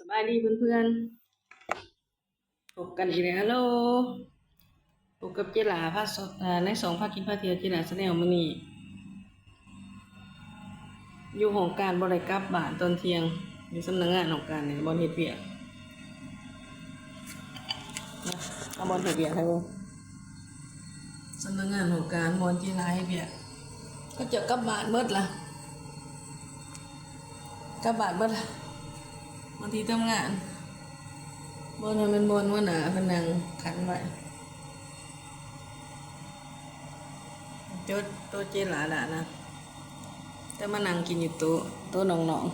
สบายดีเพื่อนๆพบกันอีกแล้วฮัลโหลพบกับเจหลาภาคในสองภาคกินภาคเทียเจลาแสดงมื้อนี้อยู่ของการบริกลับบ้านตอนเที่ยงอยู่สำนักงานของการเนี่ยบอลเฮ็ดเวียกนะเอาบอลเฮ็ดเวียกให้เบิ่งสำนักงานของการบอลเจลาเฮ็ดเวียกก็จะกลับบ้านเบิดละกลับบ้านเบิดละ บางทีทำงานบนมันเป็นบนว่าหนาเป็นนางขันไว้จดโตัวเจหลาด่านะ แต่มานั่งกินอยู่ต๊ะโต๊ะน้อง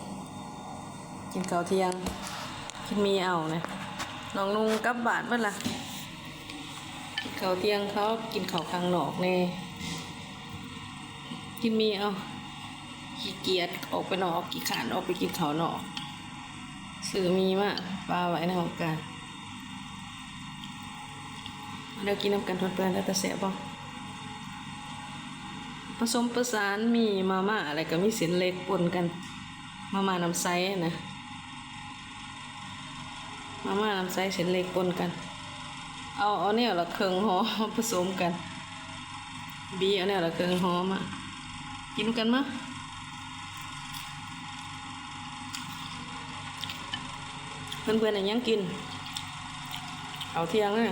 กินข้าวเที่ยงกินมีเอานะน้องนุ่งกลับบาทเมื่อล่ะกินข้าวเที่ยงเขากินข้าวข้างนอกแน่กินมีเอาขี้เกียจออกไปนอกกี่ขานออกไปกินข้าวนอก สื่อมีมากปลาไว้ในห้องการเดี๋ยวกินน้ำกันทนเปื้อนแล้วแต่เสียบ่ผสมประสานมีมาม่าอะไรก็มีเส้นเล็กปนกันมาม่าน้ำไซนะมาม่าน้ำไซเส้นเล็กปนกัน เอาเอาเนี่ยละเครื่องหอมผสมกันบีเอาเนี่ยละเครื่องหอมอะกินกันมั้ย เพื่อนๆน่ะยังกิน เอาเที่ยงเลย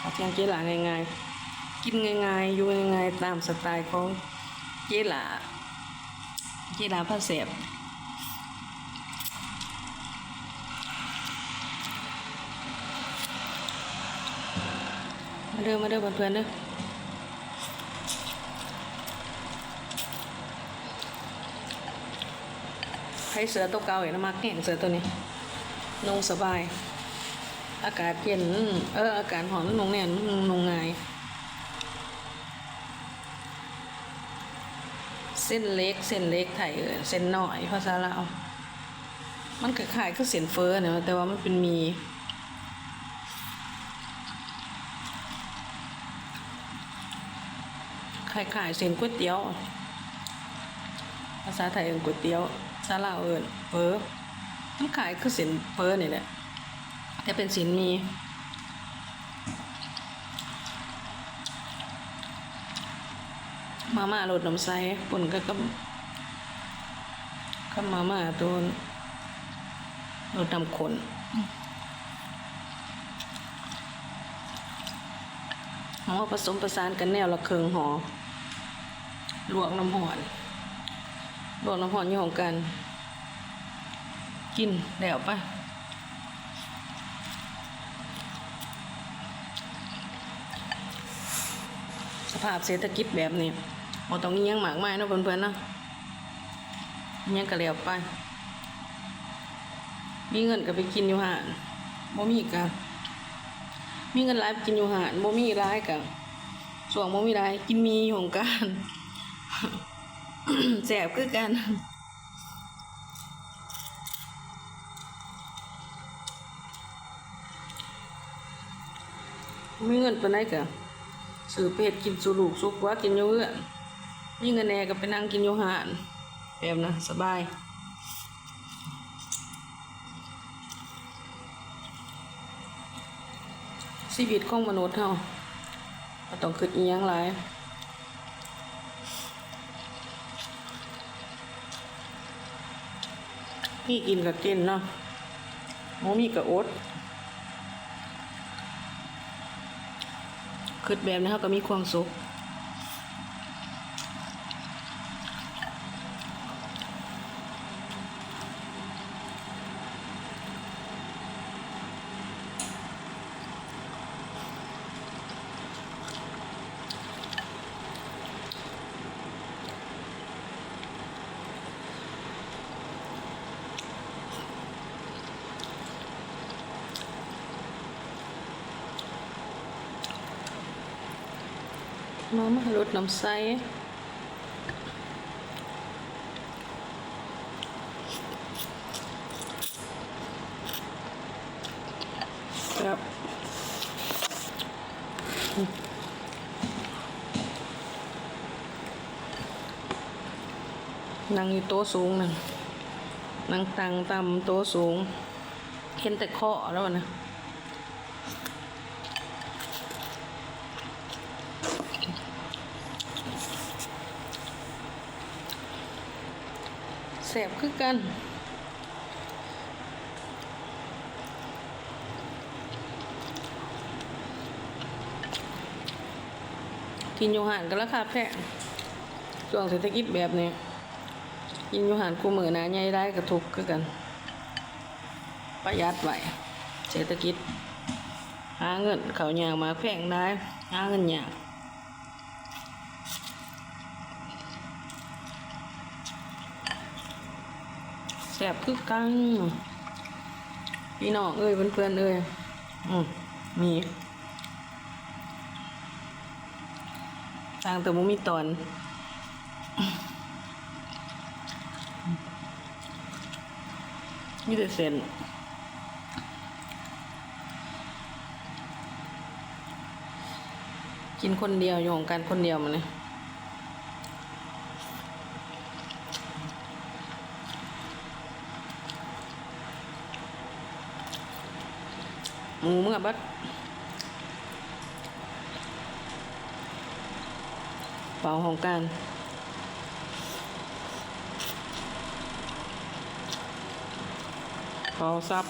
เอาเที่ยงเจหลาง่ายๆ กินง่ายๆ อยู่ง่ายๆ ตามสไตล์ของเจหลาเจหลาผ้าแสบมาเด้อมาเด้อเพื่อนๆเด้อให้เสือตัวเก่าเห็นมักแห้งเสือตัวนี้ นงสบาย อากาศเย็นเอออากาศหอมนงแน่นนงง่าย เส้นเล็กเส้นเล็กไทยเออเส้นหน่อยภาษาลาวมันคล้ายๆคือเส้นเฟอเนี่ยแต่ว่ามันเป็นมีคล้ายๆเส้นก๋วยเตี๋ยว ภาษาไทยเอินก๋วยเตี๋ยวภาษาลาวเอิ้นเฟอ มันขายคือสินเฟอนี่แหละแต่เป็นสินมีมาม่าโรสน้ำใสปุ่นก็กับกับมาม่าตัวโรสน้ำข้นเอามผสมประสานกันแนวละเคืองหอลวกน้ำหอนลวกน้ำหอนอยู่ของกัน กินแล้วปสภาพเศรษฐกิจแบบนี้บ่ต้องอิหยังมากไมายเนะเพื่อนๆนะยังก็แล้วไป มีเงินก็ไปกินอยู่หานบ่มีก็มีเงินหลายไปกินอยู่หานบ่มีหลายก็ส่วงบ่มีหลายกินมีอยู่ของการแสบคือกัน มีเงินปานใดก็ซื้อเป็ดกินสูลูกสุกว่ากินอยู่เอื้อนมีเงินแน่ก็ไปนั่งกินอยู่ห้านแบบนะสบายชีวิตของมนุษย์เฮาต้องคิดอีหยังหลายพี่กินก็กินเนาะบ่มีก็อด คิดแบบนี้เขาก็มีความสุข มามาลดน้ำใสครับนั่งอยู่โต๊ะสูงนั่งนั่งตังตำโต๊ะสูง เห็นแต่ข้อแล้วนะ แสบคือกันกินอยู่หานก็ราคาแพงช่วงเศรษฐกิจแบบนี้ กินอยู่หานกูมือนาใหญ่ได้กระทุกข์คือกัน ประหยัดไหวเศรษฐกิจ หาเงินเขาอยางมาแพงได้ หาเงินยาก แสบคือกันพี่น้องเอ้ยเพื่อนๆเอ้ยอืมมีทางแต่มุมีตอนมีแต่เส้นกินคนเดียวอยู่ของกันคนเดียวมันเลย หมูมึงอะบัดเป่าของกันเป่าซับ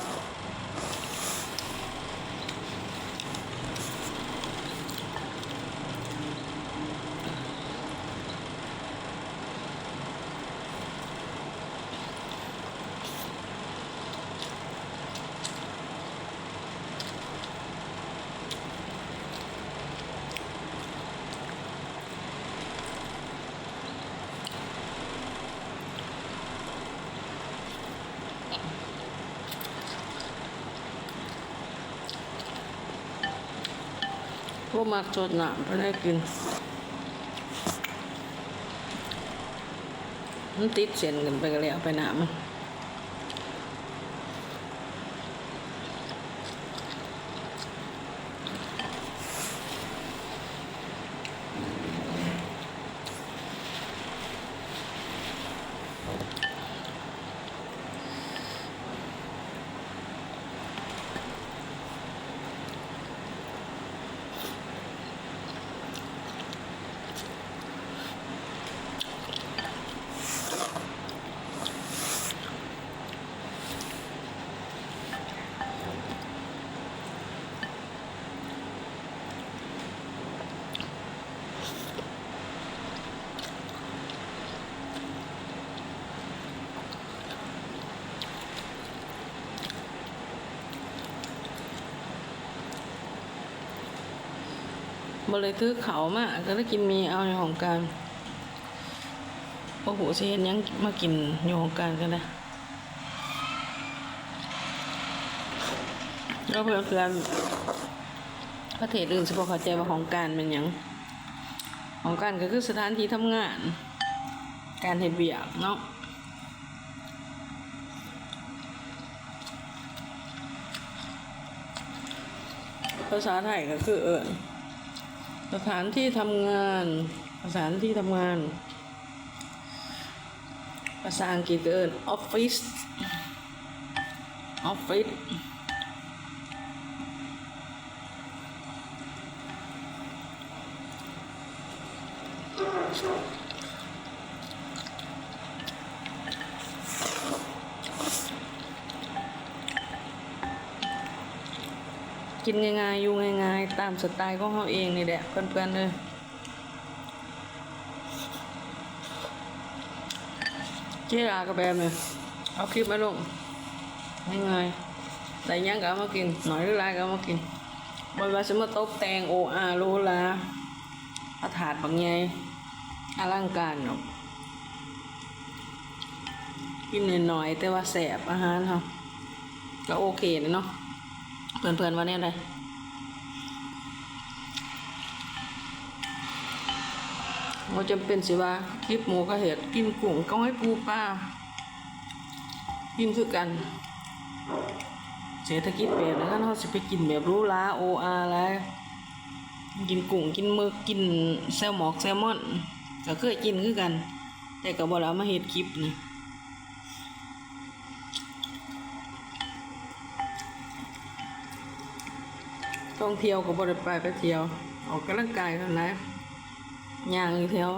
พวกมักจดหนามไปได้กินมันติดเส้นกันไปกันแล้วไปหนาม มันบ่เลยถือเขามาก็ได้กินมีเอาในของกลารโอ้โหเห็นยังมากินอยู่ของกลารกันนะแล้วเพื่อนเพื่อนประเทศอื่นสิบ่เข้าใจว่าของการเป็นยังของการก็คือสถานที่ทำงาน การเฮ็ดเวียกเนาะภาษาไทยก็คือเอิญ สถานที่ทำงาน สถานที่ทำงาน ภาษาอังกฤษเอินออฟฟิศออฟฟิศ กินง่ายๆอยู่ง่ายๆ ตามสไตล์ของเขาเองนี่แหละเพื่อนๆเลยเจ๊รากระแบบเนี่ยเอาคลิปมาลงง่ายๆแต่ยังก็มากิน หน่อยหรือไรก็มากินบนว่าจะมาตบแตงโออาโลลาอาถาดบางไงอลังการเนาะกินหน่อยๆแต่ว่าแสบอาหารเขาก็โอเคเลยเนาะ เพื่อนๆว่าเนี่ยอะไรเราจำเป็นสิว่าคลิปหมูกระเห็ดกินกุ้งก็ให้ปูปลากินคือกัน เศรษฐกิจแบบนั้นเขาสิไปกินแบบรู้ล้าโออาแล้วกินกุ้งกินมึกกินแซลมอกแซลมอนก็เคยกินคือกัน แต่ก็บ่แล้วมาเฮ็ดคลิปนี่ ท่องเที่ยวก็บ่ได้ไปไปเที่ยว ออกกำลังกายเท่านั้นแหละย่างอยู่แถว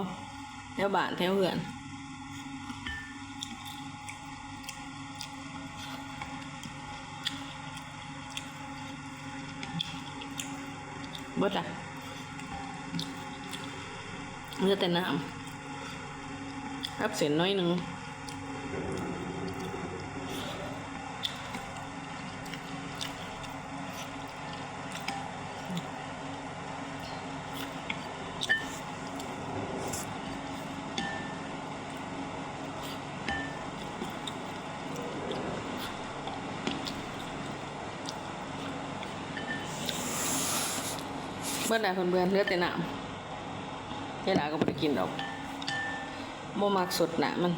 แถวบ้านแถวเหือนเบิดอะเหลือแต่น้ำครับเสียนน้อยหนึ่ง เบิดอะเพื่อนเพื่อนๆเลือแต่น้ำยายดาก็ไม่ได้กินดอกโมมักสดหนะมัน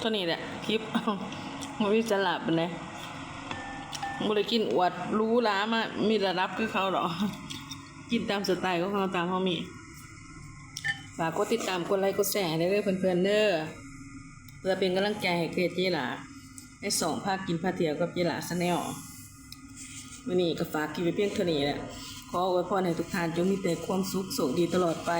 ตัวนี้แหละคลิปมันวิจลาบเป็นไงบ่ได้กินอวดรู้ล้ามามีระดับคือเขาหรอกกินตามสไตล์ของเขาตามเขามี ฝากกดติดตามกดไลค์กดแชร์ได้เลยเพื่อนๆเด้อเพื่อเป็นกำลังใจให้เกรดเจหลาให้สองภาคกินพาเทียวกับเจหลาสแนล วันนี้ก็ฝากกินไปเพียงเท่านี้แหละขออวยพรให้ทุกท่านจงมีแต่ความสุขโสดีตลอดไป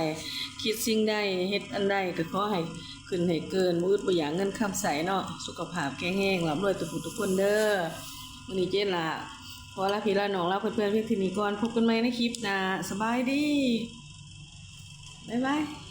คิดสิ่งใดเฮ็ดอันใดก็ขอให้ขึ้นให้เกินมืดบ่อย่างเงินคำใสเนาะสุขภาพแข็งแรงร่ำรวยทุกผู้ทุกคนเด้อวันนี้เจหลาขอลาพี่ลาน้องลาเพื่อนๆเพียงเท่านี้ก่อนพบกันใหม่ในคลิปหน้าสบายดีบ๊ายบาย